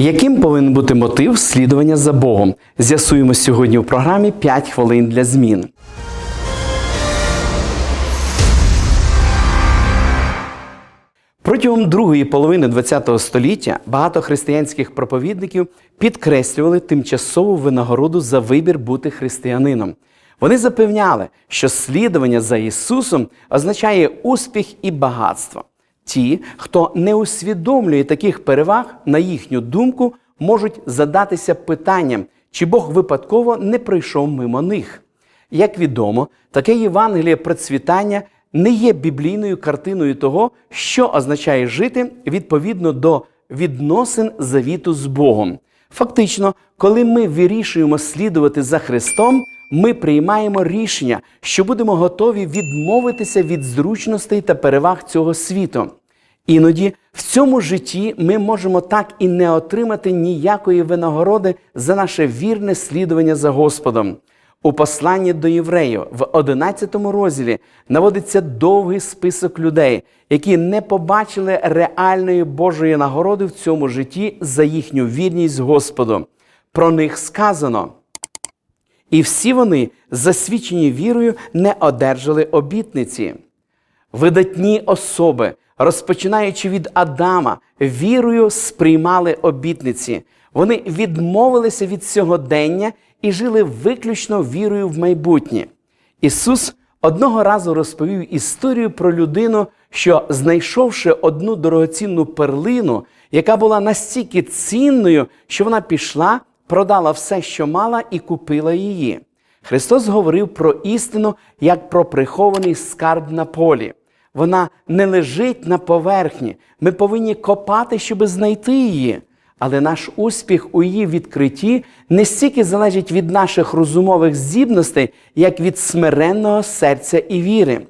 Яким повинен бути мотив слідування за Богом? З'ясуємо сьогодні в програмі «5 хвилин для змін. Протягом другої половини ХХ століття багато християнських проповідників підкреслювали тимчасову винагороду за вибір бути християнином. Вони запевняли, що слідування за Ісусом означає успіх і багатство. Ті, хто не усвідомлює таких переваг, на їхню думку, можуть задатися питанням, чи Бог випадково не прийшов мимо них. Як відомо, таке Євангеліє процвітання не є біблійною картиною того, що означає жити відповідно до відносин завіту з Богом. Фактично, коли ми вирішуємо слідувати за Христом, ми приймаємо рішення, що будемо готові відмовитися від зручностей та переваг цього світу. Іноді в цьому житті ми можемо так і не отримати ніякої винагороди за наше вірне слідування за Господом. У посланні до євреїв в 11 розділі наводиться довгий список людей, які не побачили реальної Божої нагороди в цьому житті за їхню вірність Господу. Про них сказано. І всі вони, засвідчені вірою, не одержали обітниці. Видатні особи, розпочинаючи від Адама, вірою сприймали обітниці. Вони відмовилися від сьогодення і жили виключно вірою в майбутнє. Ісус одного разу розповів історію про людину, що, знайшовши одну дорогоцінну перлину, яка була настільки цінною, що вона пішла, продала все, що мала, і купила її. Христос говорив про істину як про прихований скарб на полі. Вона не лежить на поверхні. Ми повинні копати, щоб знайти її. Але наш успіх у її відкритті не стільки залежить від наших розумових здібностей, як від смиренного серця і віри.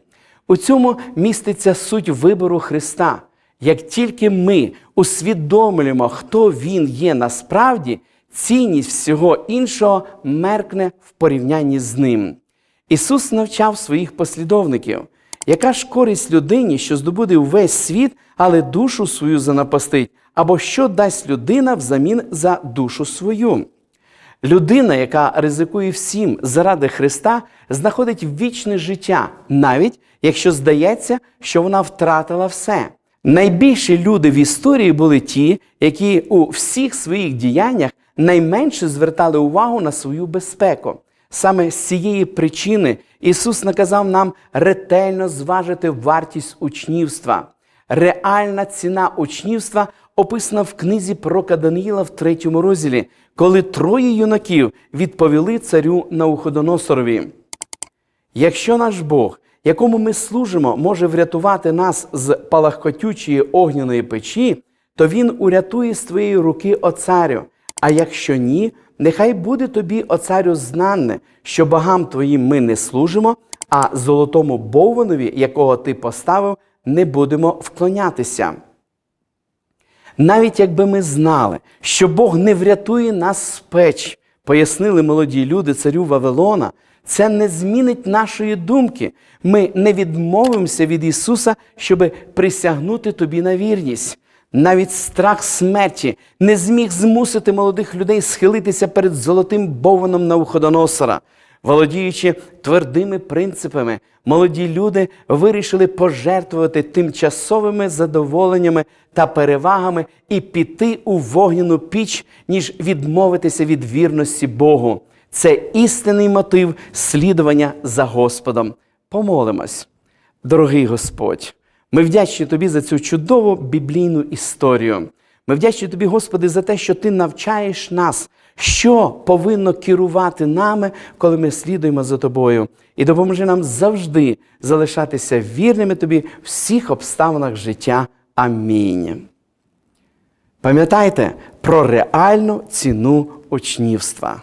У цьому міститься суть вибору Христа. Як тільки ми усвідомлюємо, хто Він є насправді, цінність всього іншого меркне в порівнянні з ним. Ісус навчав своїх послідовників, яка ж користь людині, що здобуде увесь світ, але душу свою занапастить, або що дасть людина взамін за душу свою. Людина, яка ризикує всім заради Христа, знаходить вічне життя, навіть якщо здається, що вона втратила все. Найбільші люди в історії були ті, які у всіх своїх діяннях найменше звертали увагу на свою безпеку. Саме з цієї причини Ісус наказав нам ретельно зважити вартість учнівства. Реальна ціна учнівства описана в книзі пророка Даниїла в третьому розділі, коли троє юнаків відповіли царю Науходоносорові. Якщо наш Бог, якому ми служимо, може врятувати нас з палахкотючої огняної печі, то Він урятує з твоєї руки, о царю. А якщо ні, нехай буде тобі, о царю, знанне, що богам твоїм ми не служимо, а золотому бовванові, якого ти поставив, не будемо вклонятися. Навіть якби ми знали, що Бог не врятує нас з печ, пояснили молоді люди царю Вавилона, це не змінить нашої думки. Ми не відмовимося від Ісуса, щоб присягнути тобі на вірність. Навіть страх смерті не зміг змусити молодих людей схилитися перед золотим бованом Навуходоносора. Володіючи твердими принципами, молоді люди вирішили пожертвувати тимчасовими задоволеннями та перевагами і піти у вогняну піч, ніж відмовитися від вірності Богу. Це істинний мотив слідування за Господом. Помолимось, дорогий Господь. Ми вдячні тобі за цю чудову біблійну історію. Ми вдячні тобі, Господи, за те, що ти навчаєш нас, що повинно керувати нами, коли ми слідуємо за тобою. І допоможи нам завжди залишатися вірними тобі в всіх обставинах життя. Амінь. Пам'ятайте про реальну ціну учнівства.